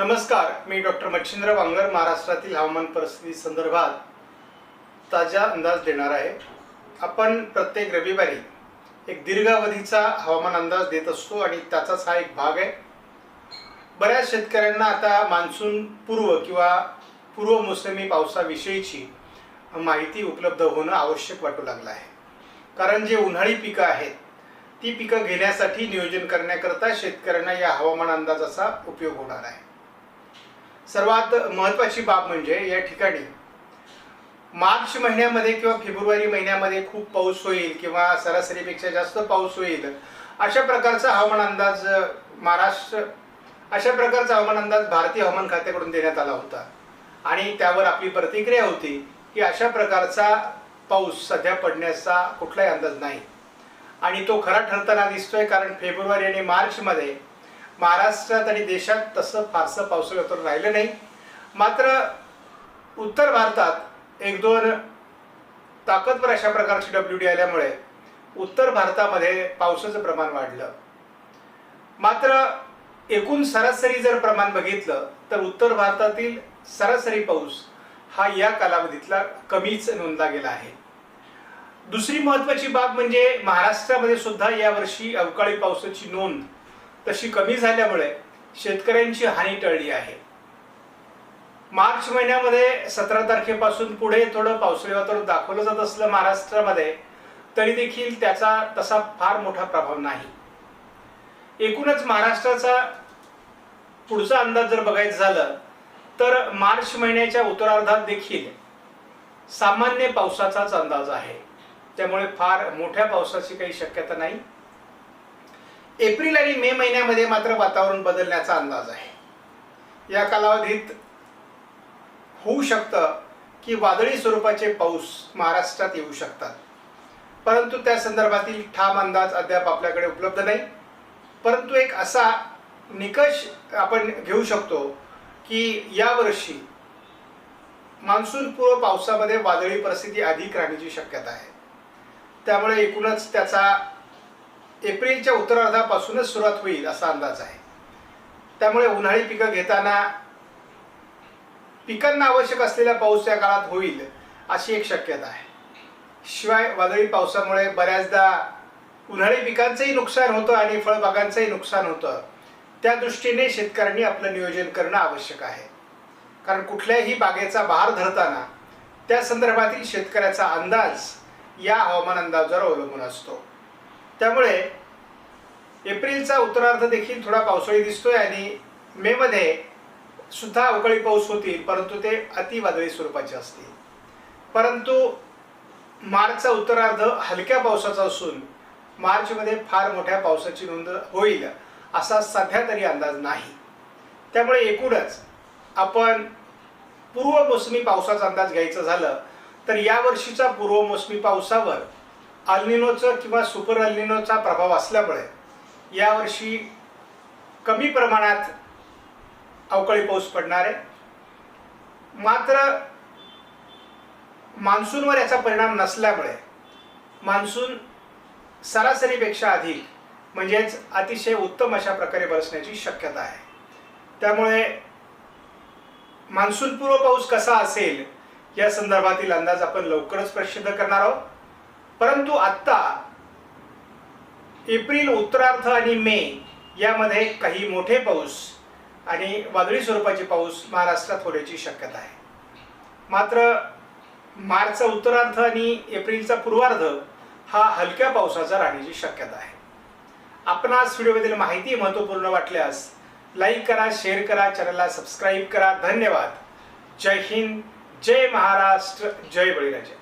नमस्कार मी डॉक्टर मच्छिंद्र वांगर महाराष्ट्रातील हवामान परिस्थिती संदर्भात ताजा अंदाज देणार आहे. आपण प्रत्येक रविवारी एक दीर्घावधीचा हवामान अंदाज देत असतो आणि त्याचाच हा एक भाग आहे. बऱ्याच शेतकऱ्यांना आता मान्सून पूर्व किंवा पूर्व मोसमी पावसाविषयीची माहिती उपलब्ध होणं आवश्यक वाटू लागलं आहे. कारण जे उन्हाळी पिकं आहेत ती पिकं घेण्यासाठी नियोजन करण्याकरता शेतकऱ्यांना या हवामान अंदाजाचा उपयोग होणार आहे. सर्वात महत्त्वाची बाब म्हणजे या ठिकाणी मार्च महिन्यामध्ये किंवा फेब्रुवारी महिन्यामध्ये खूप पाऊस होईल किंवा सरासरीपेक्षा जास्त पाऊस होईल अशा प्रकारचा हवामान अंदाज महाराष्ट्र अशा प्रकारचा हवामान अंदाज भारतीय हवामान खात्याकडून देण्यात आला होता. आणि त्यावर आपली प्रतिक्रिया होती की अशा प्रकारचा पाऊस सध्या पडण्याचा कुठलाही अंदाज नाही. आणि तो खरा ठरताना दिसतोय कारण फेब्रुवारी आणि मार्चमध्ये महाराष्ट्रात आणि देशात तसं फारसं पावसाळी वातावरण राहिलं नाही. मात्र उत्तर भारतात एक दोन ताकदवर अशा प्रकारची डब्ल्यू डी आल्यामुळे उत्तर भारतामध्ये पावसाचं प्रमाण वाढलं. मात्र एकूण सरासरी जर प्रमाण बघितलं तर उत्तर भारतातील सरासरी पाऊस हा या कालावधीतला कमीच नोंदला गेला आहे. दुसरी महत्वाची बाब म्हणजे महाराष्ट्रामध्ये सुद्धा यावर्षी अवकाळी पावसाची नोंद तशी कमी झाल्यामुळे शेतकऱ्यांची हानी टळली आहे. मार्च महिन्यामध्ये सतरा तारखेपासून पुढे थोडं पावसाळी वातावरण दाखवलं जात असलं महाराष्ट्रामध्ये तरी देखील त्याचा तसा फार मोठा प्रभाव नाही. एकूणच महाराष्ट्राचा पुढचा अंदाज जर बघायचं झालं तर मार्च महिन्याच्या उत्तरार्धात देखील सामान्य पावसाचाच अंदाज आहे. त्यामुळे फार मोठ्या पावसाची काही शक्यता नाही. एप्रिल आणि मे महिन्यामध्ये मात्र वातावरण बदलण्याचा अंदाज आहे. या कालावधीत होऊ शकतं की वादळी स्वरूपाचे पाऊस महाराष्ट्रात येऊ शकतात. परंतु त्या संदर्भातील ठाम अंदाज अद्याप आपल्याकडे उपलब्ध नाही. परंतु एक असा निकष आपण घेऊ शकतो की यावर्षी मान्सून पूर्व पावसामध्ये वादळी परिस्थिती अधिक राहण्याची शक्यता आहे. त्यामुळे एकूणच त्याचा एप्रिलच्या उत्तरार्धापासूनच सुरुवात होईल असा अंदाज आहे. त्यामुळे उन्हाळी पिकं घेताना पिकांना आवश्यक असलेला पाऊस या काळात होईल अशी एक शक्यता आहे. शिवाय वादळी पावसामुळे बऱ्याचदा उन्हाळी पिकांचंही नुकसान होतं आणि फळबागांचंही नुकसान होतं. त्या दृष्टीने शेतकऱ्यांनी आपलं नियोजन करणं आवश्यक आहे. कारण कुठल्याही बागेचा भार धरताना त्या संदर्भातील शेतकऱ्याचा अंदाज या हवामान अंदाजावर अवलंबून असतो. त्यामुळे एप्रिलचा उत्तरार्ध देखील थोडा पावसाळी दिसतोय आणि मे मध्ये सुद्धा अवकाळी पाऊस होतील परंतु ते अतिवादळी स्वरूपाचे असतील. परंतु मार्चचा उत्तरार्ध हलक्या पावसाचा असून मार्चमध्ये फार मोठ्या पावसाची नोंद होईल असा सध्या तरी अंदाज नाही. त्यामुळे एकूणच आपण पूर्व मोसमी पावसाचा अंदाज घ्यायचा झालं तर यावर्षीचा पूर्व मोसमी पावसावर अल्निनोचं किंवा सुपर अल्निनोचा प्रभाव असल्यामुळे यावर्षी कमी प्रमाणात अवकाळी पाऊस पडणार आहे. मात्र मान्सूनवर याचा परिणाम नसल्यामुळे मान्सून सरासरीपेक्षा अधिक म्हणजेच अतिशय उत्तम अशा प्रकारे बरसण्याची शक्यता आहे. त्यामुळे मान्सूनपूर्व पाऊस कसा असेल या संदर्भातील अंदाज आपण लवकरच प्रसिद्ध करणार आहोत. परंतु आत्ता एप्रिल उत्तरार्ध आणि मे यामध्ये काही मोठे पाऊस आणि वादळी स्वरूपाचे पाऊस महाराष्ट्रात होण्याची शक्यता आहे. मात्र मार्चचा उत्तरार्ध आणि एप्रिलचा पूर्वार्ध हा हलक्या पावसाचा राहण्याची शक्यता आहे. आपणास व्हिडिओबद्दल माहिती महत्त्वपूर्ण वाटल्यास लाईक करा शेअर करा चॅनलला सबस्क्राईब करा. धन्यवाद. जय हिंद. जय महाराष्ट्र. जय बळीराजा.